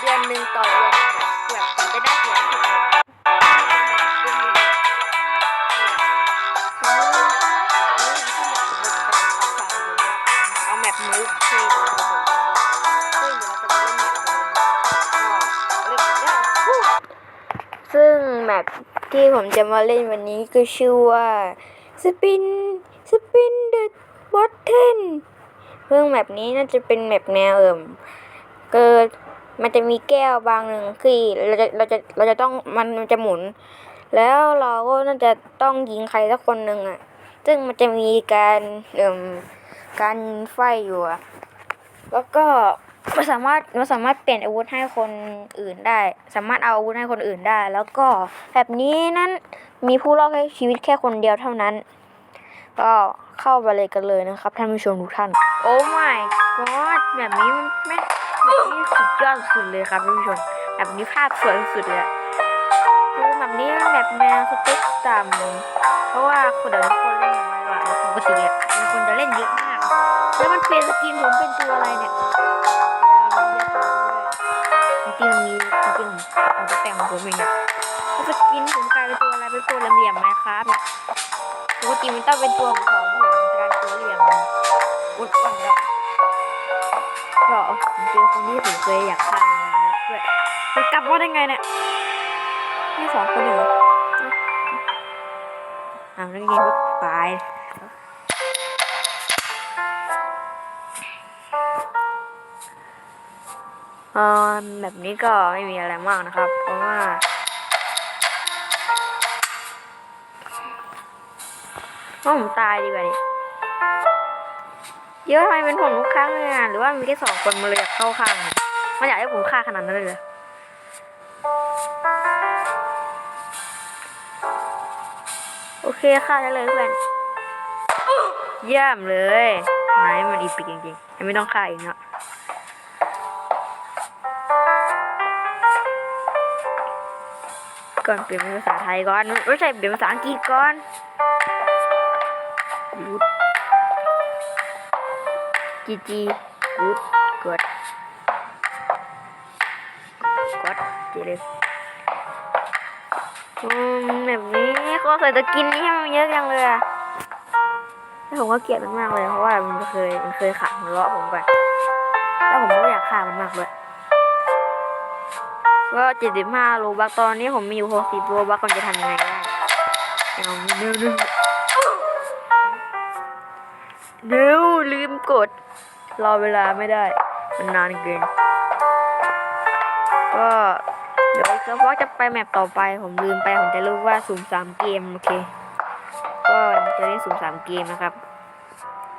เดือนหนึ่งต่อเดือนเกือบผมจะได้เกือบสิบเอาแมปมือเพลงซึ่งแมปที่ผมจะมาเล่นวันนี้ก็ชื่อว่าสปินสปินเดอะบอทเทนเรื่องแมปนี้น่าจะเป็นแมปแนวเอิ่มเกิด มันจะมีแก้วบางหนึ่งคือเราจะเราจะเราจะต้องมันมันจะหมุน แล้วเราก็น่าจะต้องยิงใครสักคนหนึ่งอะ ซึ่งมันจะมีการเอ่มการไฟอยู่อะแล้วก็มันสามารถมันสามารถเปลี่ยนอาวุธให้คนอื่นได้ สามารถเอาอาวุธให้คนอื่นได้ แล้วก็แบบนี้นั้นมีผู้รอดแค่ชีวิตแค่คนเดียวเท่านั้น ก็เข้าไปเลยกันเลยนะครับท่านผู้ชมทุกท่าน โอ้ my god แบบนี้มันไม่ แบบนี้สุดยอดสุดเลยครับท่านผู้ชมแบบนี้ภาพสวยสุดเลยคือแบบนี้แบบแนวสเต็กต่ำเพราะว่าคนเดี๋ยวนี้คนเล่นน้อยกว่าปกติอะมีคนจะเล่นเยอะมาก แล้วมันเปลี่ยนสกินผมเป็นตัวอะไรเนี่ยจริงมีจริงผมจะแต่งของผมเองอะแล้วสกินผมกลายเป็นตัวอะไรเป็นตัวเหลี่ยมไหมครับเนี่ยปกติมันต้องเป็นตัวของผมกลายเป็นตัวเหลี่ยมอ้วนๆแล้ว ก็ผมเจอคนที่ผมเคยอยากฆ่ามาแล้วด้วยมันกลับมาได้ไงเนี่ยนี่สองคนหรออ่านักเรียนก็ตายเออแบบนี้ก็ไม่มีอะไรมากนะครับ เพราะว่าผมตายดีกว่าดิ เยอะทำไมเป็นผมทุกครั้งเลยอะหรือว่ามีแค่สองคนมาเลยอยากเข้าข้างมันอยากให้ผมฆ่าขนาดนั้นเลยเหรอโอเคฆ่าได้เลยเพื่อนเยี่ยมเลยนายมันอีปิกจริงๆยังไม่ต้องฆ่าอีกเนาะก่อนเปลี่ยนเป็นภาษาไทยก่อนไม่ใช่เปลี่ยนภาษาอังกฤษก่อน จีจีกูดกดกดเจเลยอืมแบบนี้เขาใส่ตะกินนี่ให้มันเยอะจังเลยอะแล้วผมก็เกลียดมันมากเลยเพราะว่ามันเคยมันเคยขังหัวเราะผมไปแล้วผมก็อยากฆ่ามันมากเลยก็เจ็ดสิบห้าโลบักตอนนี้ผมมีอยู่หกสิบโลบักผมจะทำยังไงได้เอาเนื้อเนื้อเร็วลืมกด รอเวลาไม่ได้ มันนานเกิน ก็เดี๋ยวอีกสักพักจะไปแมปต่อไป ผมลืมไป ผมจะรู้ว่าสุ่มสามเกม โอเค ก็จะได้สุ่มสามเกมนะครับ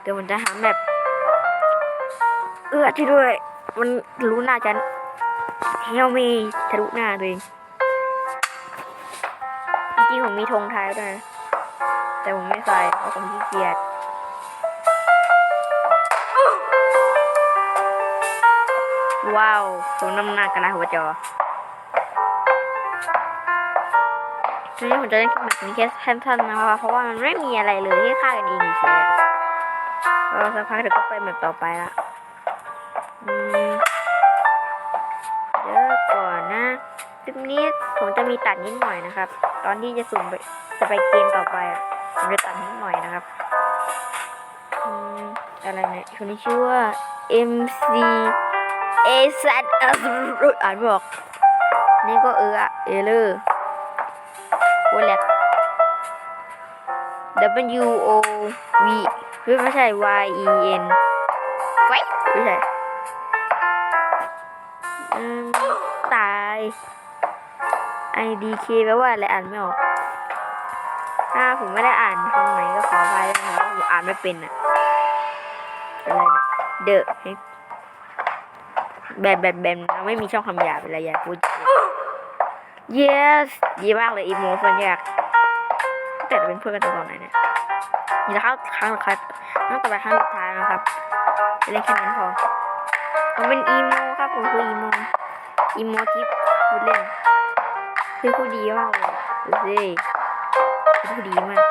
เดี๋ยวผมจะหาแมปเอื้อที่ด้วย มันรู้หน้าฉันเฮลมีทะลุหน้าตัวเองจริงผมมีธงไทยด้วยนะ แต่ผมไม่ใส่เพราะผมขี้เกียจ ว้าวสมน้ำหน้ากระดาษหัวจอทีนี้ผมจะเล่นแบบนี้แค่สั้นๆนะคะเพราะว่ามันไม่มีอะไรเลยที่ฆ่ากันเองเฉยๆเราสักพักเดี๋ยวก็ไปแบบต่อไปละเดี๋ยวก่อนนะคลิปนี้ผมจะมีตัดนิดหน่อยนะครับ ตอนที่จะสุ่มไปจะไปเกมต่อไปผมจะตัดนิดหน่อยนะครับอืมอะไรเนี่ยคนนี้ชื่อว่า MC เอซันเอออ่านไม่ออก นี่ก็เอออะเอเลอร์โอแลก W O V เฮ้ยไม่ใช่ Y E N ไว้ไม่ใช่อืมตาย I D K แปลว่าอะไรอ่านไม่ออก ถ้าผมไม่ได้อ่านคำไหนก็ขออภัยด้วยนะครับผมอ่านไม่เป็นอะอะไรเนี่ย The Heck แบบแบบแบบเราไม่มีช่องคำหยาบอะไรอย่าพูด yes ดีมากเลยอีโมเพื่อนยากแต่เป็นเพื่อนกันตอนไหนเนี่ยนี่นะครับครั้งครับครั้งต่อไปครั้งสุดท้ายนะครับเล่นแค่นั้นพอผมเป็นอีโมครับผมคืออีโมอีโมที่พูดเล่นคือผู้ดีมากเลยดูสิผู้ดีมาก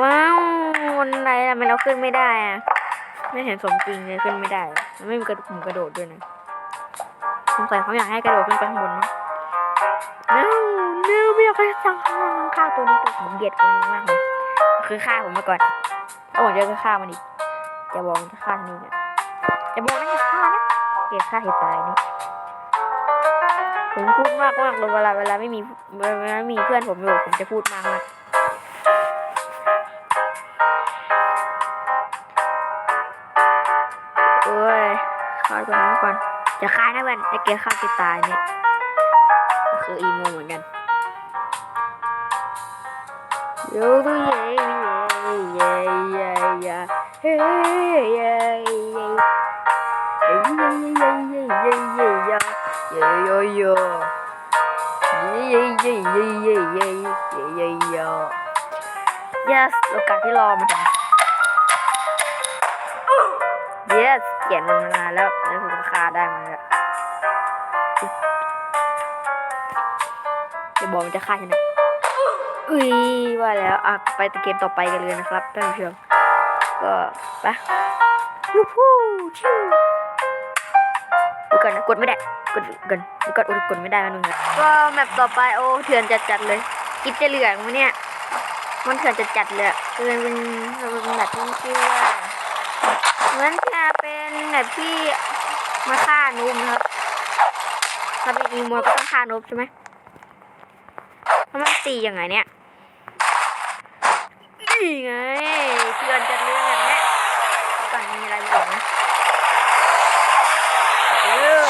ว้าววันไหนทำไมเราขึ้นไม่ได้อะ ไม่เห็นสมจริงเลยขึ้นไม่ได้ มันไม่มีกระปุ่มกระโดดด้วยนะสงสัยเขาอยากให้กระโดดขึ้นไปข้างบนนะเร็วเร็วไม่อยากให้สังข้างล่าตัวนี้ตัวผมเกลียดตัวนี้มากเลยคือฆ่าผมมาก่อนโอ้เดี๋ยวก็ฆ่ามันอีกจะบอกจะฆ่านี่เนี่ยจะบอกนะจะฆ่านะเกลียดฆ่าให้ตายนี่ผมพูดมากมากเลยเวลาเวลาไม่มีเวลาไม่มีเพื่อนผมอยู่ผมจะพูดมากมาก ฆ่าตัวนั้ก่อน จะฆ่านะเพื่อนไอเกฆ่าจะตายเนี่ยคืออีโมเหมือนกันโย่ตัวเย่เย่เย่เย่เฮ้เย่เย่เย่เย่เย่เย่เย่เย่เย่เย่ Yeah, yeah, yeah. Yeah, yeah, yeah, yeah, yeah, yeah, yeah, yeah. Yes โอกาสที่รอมาถึง Yes เเขียนมันมานานแล้วแล้วผมก็ฆ่าได้มันแล้วจะบอกมันจะฆ่าฉันนะอุ้ยว่าแล้วอะไปตเกมต่อไปกันเลยนะครับท่านผู้ชมก็ไปวู้ฮู้ชิวดูก่อนนะกดไม่ได้กดกันดี๋ยวกดอุดกดไม่ได้มันนึงนะก็แมปต่อไปโอ้เถื่อนจัดๆเลยกินจะเหลืองมั้ยเนี่ยมันเถื่อนจัดจัดๆเลยอะคือนเป็นมันเป็นแบบที่ชื่อว่าเหมือน แบบที่มาฆ่านูบนะครับถ้าเป็นอีโมก็ต้องฆ่านูบใช่ไหมแล้วมันตียังไงเนี่ยนี่ไงเถื่อนจัดเลยแบบเนี้ยก่อนมีอะไรอีกนะเออ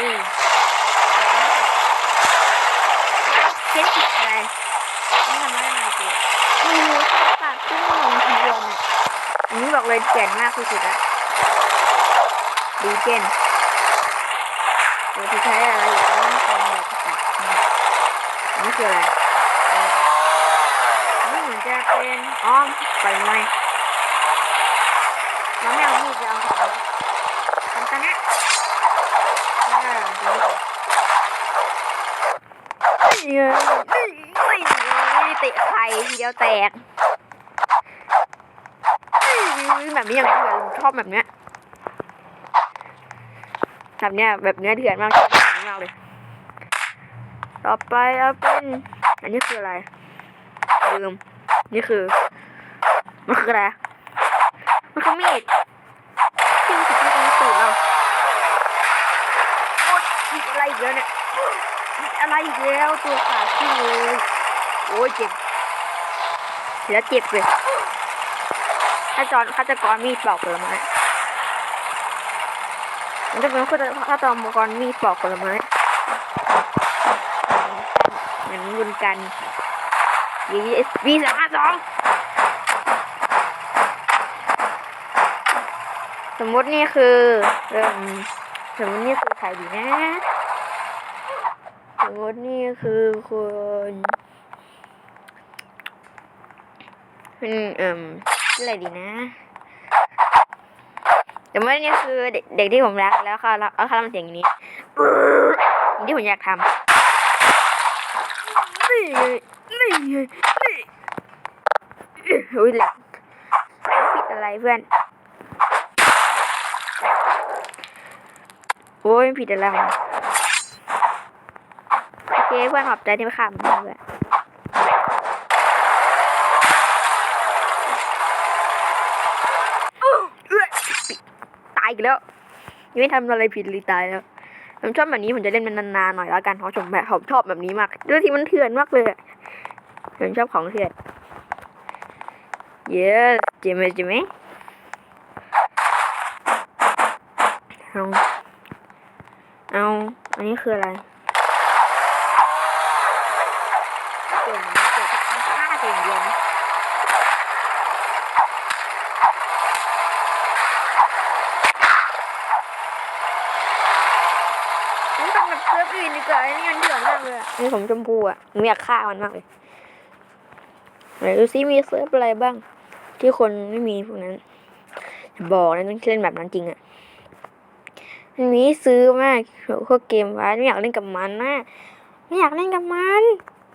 นี่เช็ดผิดอะไรไม่ทำอะไรมาเจ๊โอ้โหปากขึ้นลงทีเดียวเนี่ยอันนี้บอกเลยเจ๋งมากที่สุดอะ ดีเจนเดี๋ยวที่ใช้อะไรอยู่ต้องทำแบบตัดอันนี้คืออะไรนี่เหมือนจะเป็นอ้อมไปไหมน้องแมวนี่จะเอาไปทำกันนะอ่าดูดิเย้ยไม่เตะไข่ทีเดียวแตกแบบนี้ยังเถื่อนชอบแบบเนี้ย แบบเนี้ยแบบเนี้ยเถื่อนมากชอบมากเลย ต่อไปเอาเป็นอันนี้คืออะไรลืมนี่คือมันคืออะไรมันคือมีดที่มันติดที่ตรงตูดเราโอ๊ยมีอะไรอีกแล้วเนี่ยมีอะไรอีกแล้วตัวขาดขึ้นเลยโอ้ยเจ็บแล้วเจ็บเลยถ้าจอนฆาตกรมีดปอกผลไม้ มันจะเป็นฆาตฆาตกรมีปอกผลไม้อย่างนี้วนกันยีวีสามห้าสองสมมตินี่คือเริ่มสมมตินี่คือใครดีนะ สมมตินี่คือคนเป็นเอ่มชื่ออะไรดีนะ แต่ว่านี่คือเด็กเด็กที่ผมรักแล้วเขาแล้วเขาทำเสียงอย่างนี้อย่างที่ผมอยากทำนี่ไงนี่นี่อุ้ยหลักผิดอะไรเพื่อนโอ้ยผิดอะไรโอเคเพื่อนขอบใจที่มาขำมาเลยตาย อีกแล้วยังไม่ทำอะไรผิดเลยตายแล้วผมชอบแบบนี้ผมจะเล่นมันนานๆหน่อยแล้วกันเพราะผมแบบผมชอบแบบนี้มากด้วยที่มันเถื่อนมากเลยผมชอบของเถื่อน yes จิมไหมจิมไหมเอาเอาอันนี้คืออะไร เก่งนะเก่งทำท่าเก่งเดียวนะนี่ทำ แบบเซิร์ฟอื่นดีกว่าอันนี่มันเถื่อนมากเลยอะนี่ผมชมพูอะผมอยากฆ่ามันมากเลยไหนดูซิมีเซิร์ฟอะไรบ้าง ที่คนไม่มีพวกนั้นบอกนะต้องเล่นแบบนั้นจริงอะอันนี้ซื้อมากพวกเกมไว้ไม่อยากเล่นกับมันนะไม่อยากเล่นกับมัน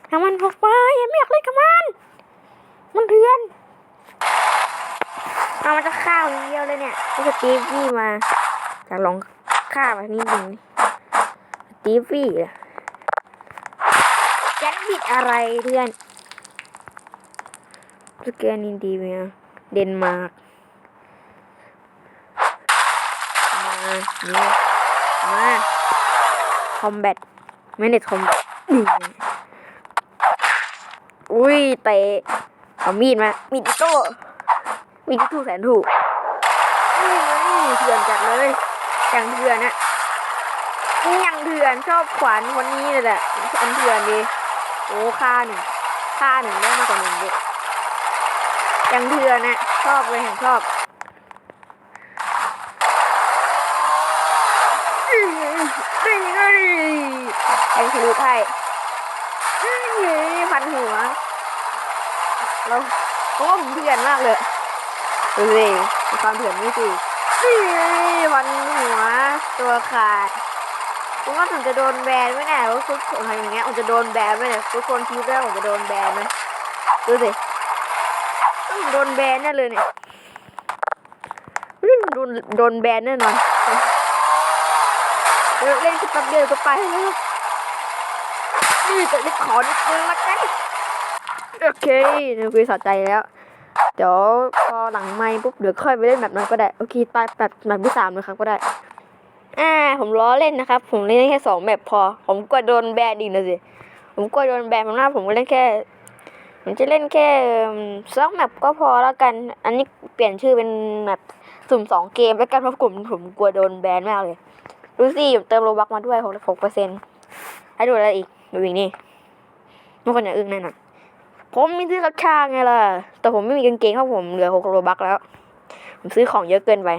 ทำมันพกไปไม่อยากเล่นกับมัน มันเถื่อนเอามันจะฆ่าคนเดียวเลยเนี่ยนี่สตีฟวี่มาอยากลองฆ่ามันนิดนึง ตีฟวี่อะแกนผิดอะไรเพื่อนสแกนอินดีเมียเดนมาร์กมานี่มาคอมแบทไม่เน็ตคอมแบบนี่อุ้ยเตะเอามีดมา มีดอิโต้มีดที่ถูกแสนถูกอุ้ยเถื่อนจัดเลยอย่างเถื่อนอะ อย่างเถื่อนชอบขวานคนนี้เลยแหละอันเถื่อนดีโอ้ค่าหนึ่งค่าหนึ่งได้มากกว่าหนึ่งดิอย่างเถื่อนอะชอบเลยแห่งชอบนี่ไงไอ้ทะลุไทยนี่พันหัวเราเพราะว่าผมเถื่อนมากเลยดูสิความเถื่อนนี่สินี่พันหัวตัวขาด ผมว่าผมจะโดนแบนไหมเนี่ยว่าคุณผมทำอย่างเงี้ยผมจะโดนแบนไหมเนี่ยทุกคนคิดว่าผมจะโดนแบนไหมดูสิโดนแบนแน่เลยเนี่ยโดนโดนแบนแน่นอนเล่นแค่แป๊บเดียวก็ไปแล้วนี่แต่ได้ขอนิดนึงละกันโอเคนี่คือสะใจแล้ว เดี๋ยวพอหลังไม้ปุ๊บเดี๋ยวค่อยไปเล่นแบบนั้นก็ได้ โอเคไปแบบแบบที่สามเลยครับก็ได้ อ่า ผมล้อเล่นนะครับ ผมเล่นแค่สองแบบพอ ผมกลัวโดนแบนอีกนะสิ ผมกลัวโดนแบนผมว่าผมก็เล่นแค่ ผมจะเล่นแค่สองแมปก็พอแล้วกัน อันนี้เปลี่ยนชื่อเป็นแมปสุ่มสองเกมแล้วกันเพราะผมผมกลัวโดนแบนมากเลย ดูสิผมเติมโลบักมาด้วยหกหกเปอร์เซ็นต์ให้ดูอะไรอีก ดูอีกนี่ไม่คนอย่างอึ้งแน่นอนผมมีซื้อกับชาไงล่ะ แต่ผมไม่มีกางเกงเพราะผมเหลือหกโลบักแล้ว ผมซื้อของเยอะเกินไป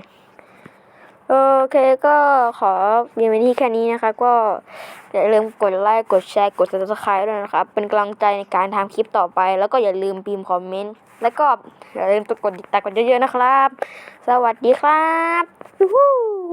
โอเคก็ขอเรียนไปที่แค่นี้นะคะ ก็อย่าลืมกดไลค์กดแชร์กด subscribe ด้วยนะครับ เป็นกำลังใจในการทำคลิปต่อไป แล้วก็อย่าลืมพิมพ์คอมเมนต์แล้วก็อย่าลืมกดติดตามกันเยอะๆนะครับ สวัสดีครับ